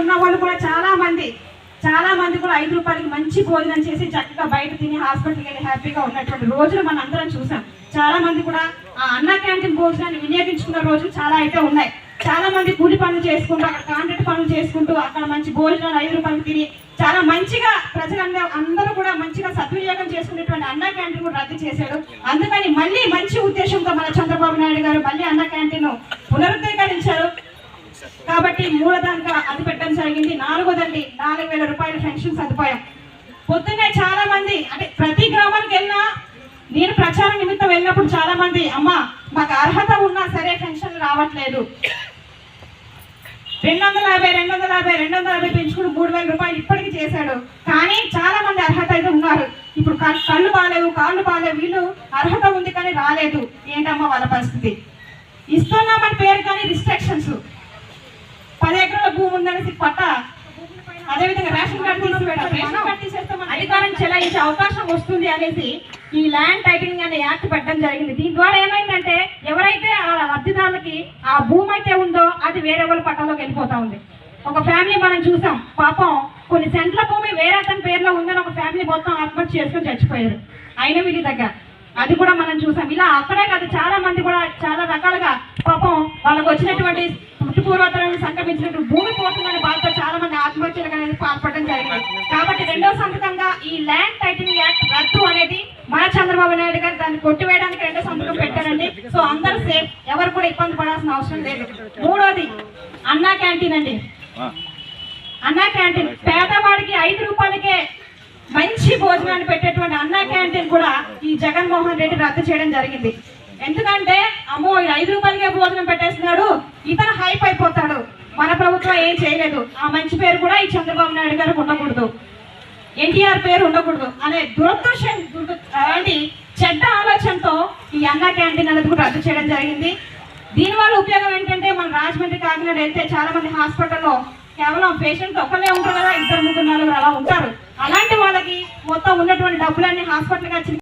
ఉన్న వాళ్ళు కూడా చాలా మంది చాలా మంది కూడా ఐదు రూపాయలకి మంచి భోజనం చేసి చక్కగా బయట తిని హాస్పిటల్కి వెళ్ళి హ్యాపీగా ఉన్నటువంటి రోజులు మనం అందరం చూసాం. చాలా మంది కూడా ఆ అన్న క్యాంటీన్ భోజనాన్ని వినియోగించుకున్న రోజులు చాలా అయితే ఉన్నాయి. చాలా మంది కూలి పనులు చేసుకుంటూ అక్కడ కాంట్రాక్ట్ పనులు చేసుకుంటూ అక్కడ మంచి భోజనాలు ఐదు రూపాయలు తిని చాలా మంచిగా ప్రజలందరూ అందరూ కూడా మంచిగా సద్వినియోగం చేసుకునేటువంటి అన్న క్యాంటీన్ కూడా రద్దు చేశాడు అందుకని మళ్ళీ మంచి ఉద్దేశంతో మన చంద్రబాబు నాయుడు గారు మళ్ళీ అన్న క్యాంటీన్ పునరుద్ధీకరించారు. కాబట్టి మూలధనంగా అది పెట్టడం జరిగింది. నాలుగోదండి నాలుగు వేల రూపాయల పెన్షన్ సదుపాయం. పొద్దున్నే చాలా మంది అంటే ప్రతి గ్రామానికి వెళ్ళినా నేను ప్రచారం నిమిత్తం వెళ్ళినప్పుడు చాలా మంది అమ్మ మాకు అర్హత ఉన్నా సరే పెన్షన్ రావట్లేదు. రెండు వందల యాభై రెండు వందల యాభై రెండు వందల యాభై పెంచుకుని మూడు వేల రూపాయలు ఇప్పటికి చేశాడు. కానీ చాలా మంది అర్హత అయితే ఉన్నారు. ఇప్పుడు కళ్ళు- కళ్ళు బాగాలేవు కాళ్ళు బాగాలేవు వీళ్ళు అర్హత ఉంది కానీ రాలేదు. ఏంటమ్మా వాళ్ళ పరిస్థితి? ఇస్తున్నామని పేరు కానీ రిస్ట్రిక్షన్స్ ఉందనేసి పట్ట అదేవిధంగా రేషన్ కార్డు రేషన్ కార్డు అధికారం చెలాయించే అవకాశం వస్తుంది అనేసి ఈ ల్యాండ్ టైటిలింగ్ అనే యాక్ట్ పెట్టడం జరిగింది. దీని ద్వారా ఏమైందంటే ఎవరైతే ఆ లబ్ధిదారులకి ఆ భూమి అయితే ఉందో అది వేరే వాళ్ళ పట్టాలోకి వెళ్ళిపోతా ఉంది. ఒక ఫ్యామిలీ మనం చూసాం. పాపం కొన్ని సెంట్ల భూమి వేరే అతని పేరులో ఉందని ఒక ఫ్యామిలీ మొత్తం ఆత్మహత్య చేసుకొని చచ్చిపోయారు. అయిన వీళ్ళ దగ్గర. అది కూడా మనం చూసాం. ఇలా అక్కడే కాదు చాలా మంది కూడా చాలా రకాలుగా పాపం వాళ్ళకు వచ్చినటువంటి పూర్వతరాలను సంక్రమించినట్టు భూమి పోతుందని బాధతో చాలా మంది ఆత్మహత్యలకు అనేది పాల్పడడం జరిగింది. కాబట్టి రెండో సంతకంగా ఈ ల్యాండ్ టైటిలింగ్ యాక్ట్ రద్దు అనేది మన చంద్రబాబు నాయుడు గారు దాన్ని కొట్టివేయడానికి రెండో సంతకం పెట్టారండి. సో అందరూ సేఫ్. ఎవరు కూడా ఇబ్బంది పడాల్సిన అవసరం లేదు. మూడోది అన్నా క్యాంటీన్ అండి. అన్నా క్యాంటీన్. పేదవాడికి ఐదు రూపాయలకే మంచి భోజనాన్ని పెట్టేటువంటి అన్నా క్యాంటీన్ కూడా ఈ జగన్మోహన్ రెడ్డి రద్దు చేయడం జరిగింది. ఎందుకంటే అమ్మో ఐదు రూపాయలకే భోజనం పెట్టేస్తున్నాడు. ఇతను హైప్ అయిపోతాడు. మన ప్రభుత్వం ఏం చేయలేదు. ఆ మంచి పేరు కూడా ఈ చంద్రబాబు నాయుడు గారికి ఉండకూడదు. ఎన్టీఆర్ పేరు ఉండకూడదు అనే దురదృష్టం అలాంటి చెడ్డ ఆలోచనతో ఈ అన్నా క్యాంటీన్ అనేది కూడా రద్దు చేయడం జరిగింది. దీనివల్ల ఉపయోగం ఏంటంటే మన రాజమండ్రి కాకినాడ వెళ్తే చాలా మంది హాస్పిటల్లో కేవలం పేషెంట్ ఒక్కరే ఉంటారు కదా ఇద్దరు ముగ్గురు నలుగురు అలా ఉంటారు. అలాంటి వాళ్ళకి మొత్తం ఉన్నటువంటి డబ్బులన్నీ హాస్పిటల్కి వచ్చి